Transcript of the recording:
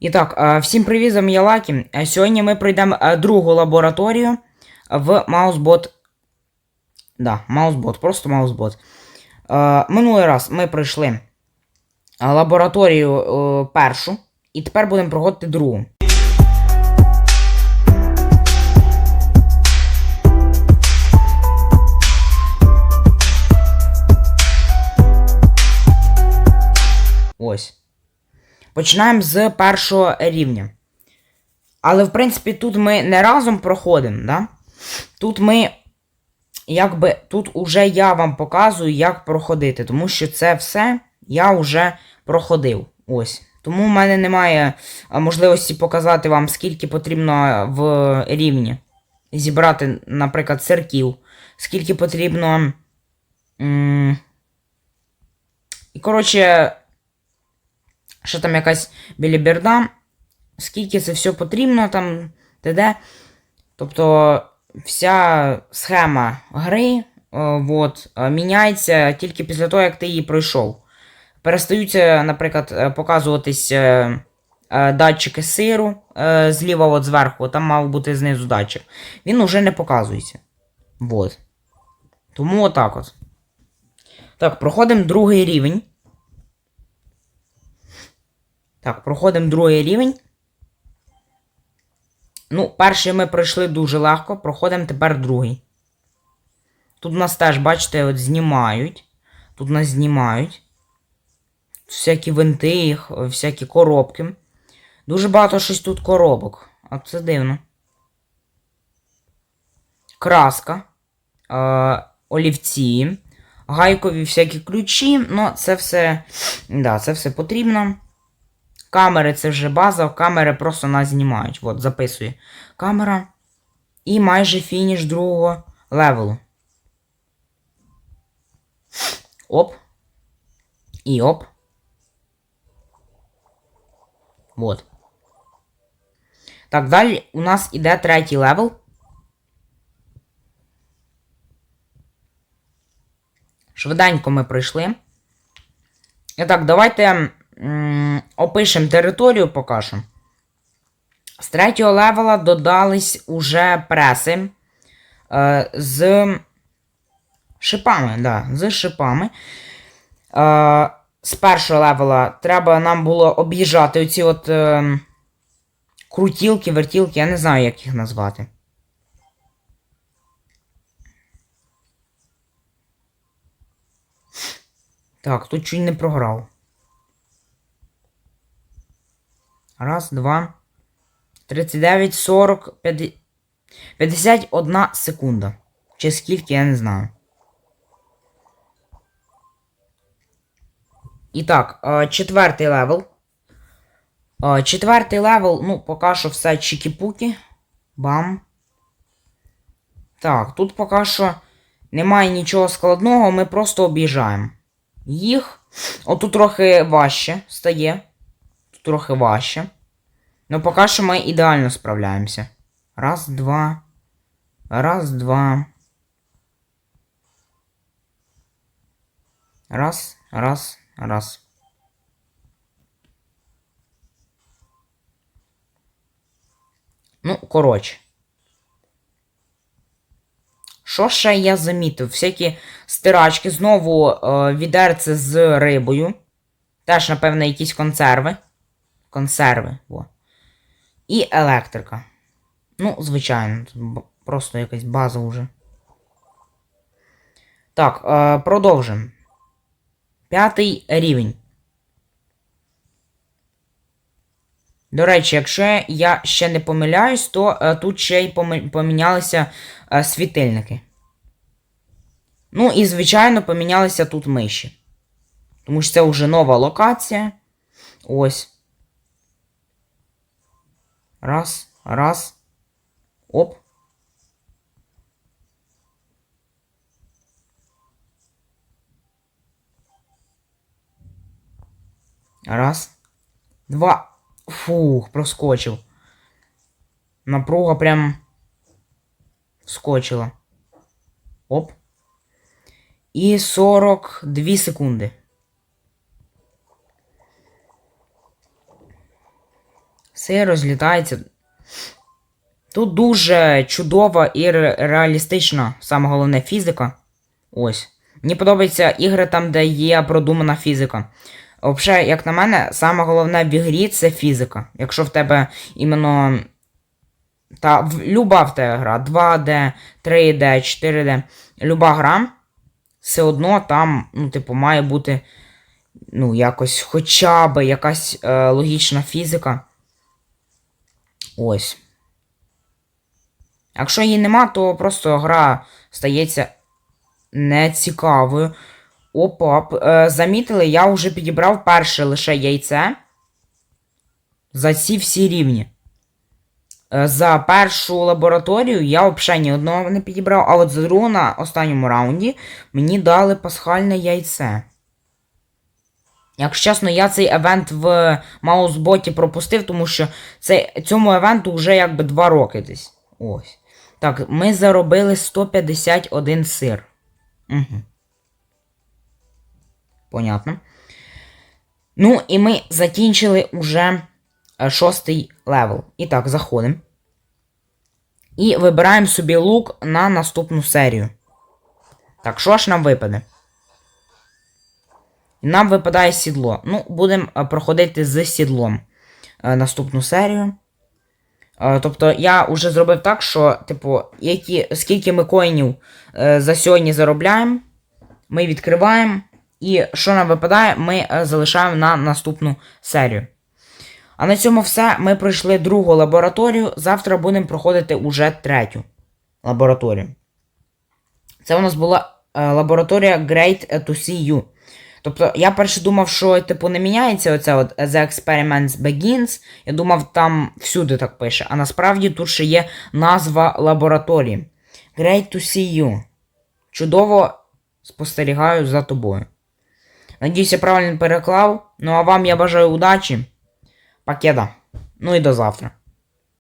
І так, всім привіт, з вами Лакі. Сьогодні ми пройдемо другу лабораторію в Маусбот. Да, Маусбот, просто Маусбот. Минулий раз ми пройшли лабораторію першу, і тепер будемо проходити другу. Ось. Починаємо з першого рівня. Але, в принципі, тут ми не разом проходимо, да? Тут ми. Якби тут уже я вам показую, як проходити, тому що це все я вже проходив. Ось. Тому в мене немає можливості показати вам, скільки потрібно в рівні зібрати, наприклад, церків, скільки потрібно. І, коротше, що там якась біліберда, скільки це все потрібно там, т.д. Тобто вся схема гри е, от, е, міняється тільки після того, як ти її пройшов. Перестаються, наприклад, е, показуватись е, е, датчики сиру е, зліва от зверху, там мав бути знизу датчик. Він уже не показується. Вот. Тому отак от. Так, проходимо другий рівень. Так, проходимо другий рівень. Ну, перший ми пройшли дуже легко, проходимо тепер другий. Тут нас теж, бачите, от знімають. Тут нас знімають. Всякі винти, всякі коробки. Дуже багато щось тут коробок. А це дивно. Краска. Е, олівці. Гайкові всякі ключі. Ну, це все. Да, це все потрібно. Камери це вже база, камери просто нас знімають. От, записує камера. І майже фініш другого левелу. Оп. І оп. Вот. Так, далі у нас іде третій левел. Швиденько ми пройшли. І так, давайте опишемо територію покажемо. З третього левела додались уже преси е, з шипами. Да, з шипами. Е, з першого левела треба нам було об'їжджати оці от е, крутілки, вертілки, я не знаю, як їх назвати. Так, тут чуть не програв. Раз, два. 39, 40, 50, 51 секунда. Чи скільки, я не знаю. І так, е, четвертий левел. Е, Четвертий левел, ну, поки що все чікі-пуки. Бам. Так, тут поки що немає нічого складного, ми просто об'їжджаємо. Їх. Отут трохи важче стає. Трохи важче. Ну, поки що ми ідеально справляємося. Раз, два. Раз, два. Раз, раз, раз. Ну, коротше. Що ще я замітив? Всякі стирачки, знову е, відерце з рибою. Теж, напевно, якісь консерви. Консерви. Во. І електрика. Ну, звичайно, просто якась база вже. Так, е, продовжимо. П'ятий рівень. До речі, якщо я ще не помиляюсь, то е, тут ще й помінялися е, світильники. Ну і, звичайно, помінялися тут миші. Тому що це вже нова локація. Ось. Раз, раз. Оп. Раз. Два. Фух, проскочив. Напруга прям вскочила. Оп. І 42 секунди. Все розлітається. Тут дуже чудова і ре- реалістична, саме головне, фізика. Ось. Мені подобаються ігри там, де є продумана фізика. Взагалі, як на мене, саме головне в ігрі це фізика. Якщо в тебе іменно. Та люба в тебе гра, 2D, 3D, 4D, люба гра, все одно там, ну, типу, має бути ну, якось хоча б якась е, логічна фізика. Ось. Якщо її нема, то просто гра стається нецікавою. Опа, е, замітили, я вже підібрав перше лише яйце за ці всі рівні. Е, За першу лабораторію я взагалі ні одного не підібрав, а от за другу на останньому раунді мені дали пасхальне яйце. Якщо чесно, я цей евент в маусботі пропустив, тому що цей, цьому евенту вже якби 2 роки десь. Ось. Так, ми заробили 151 сир. Угу. Понятно. Ну, і ми закінчили уже е, шостий левел. І так, заходимо. І вибираємо собі лук на наступну серію. Так, що ж нам випаде? Нам випадає сідло. Ну, будемо е, проходити з сідлом е, наступну серію. Е, Тобто я вже зробив так, що, типу, які, скільки ми коїнів за сьогодні заробляємо, ми відкриваємо. І що нам випадає, ми залишаємо на наступну серію. А на цьому все. Ми пройшли другу лабораторію. Завтра будемо проходити уже третю лабораторію. Це у нас була лабораторія Great to See You. Тобто, я перше думав, що типу не міняється оце от The Experiments Begins. Я думав, там всюди так пише. А насправді тут ще є назва лабораторії. Great to see you. Чудово спостерігаю за тобою. Надіюсь, я правильно переклав. Ну а вам я бажаю удачі. Пакеда. Ну і до завтра.